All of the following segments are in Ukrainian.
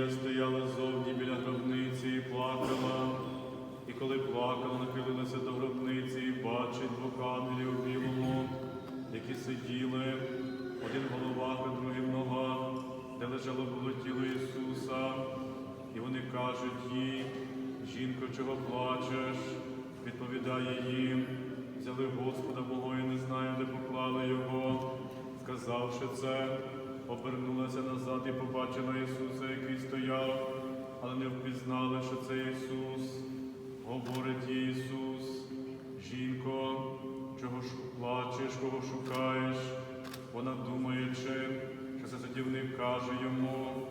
Марія стояла зовні біля гробниці і плакала, і коли плакала, нахилилася до гробниці і бачить двох ангелів у білому, які сиділи, один в головах, а другий ногах, де лежало було тіло Ісуса, і вони кажуть їй, жінко, чого плачеш, відповідає їм, взяли Господа Бога і не знаю, де поклали Його, сказавши це обернулася назад і побачила Ісуса, який стояв, але не впізнали, що це Ісус. Говорить їй Ісус, жінко, чого ж плачеш, кого шукаєш? Вона думаючи, що садівник каже йому,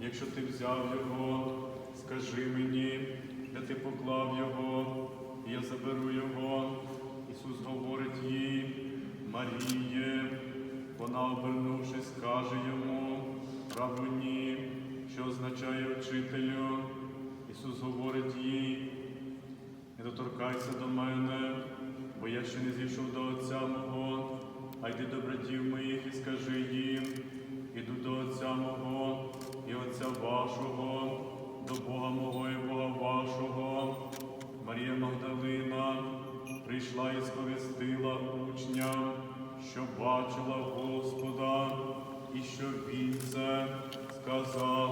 якщо ти взяв його, скажи мені, де ти поклав його, і я заберу його. Ісус говорить їй, Маріє, вона, обернувшись, каже йому, Равуні, що означає вчителю. Ісус говорить їй, не доторкайся до мене, бо я ще не зійшов до Отця мого, а йди до братів моїх і скажи їм, іду до Отця мого і Отця вашого, до Бога мого і Бога вашого. Марія Магдалина прийшла і сповістила учням, що бачила Господа, і що Він це сказав.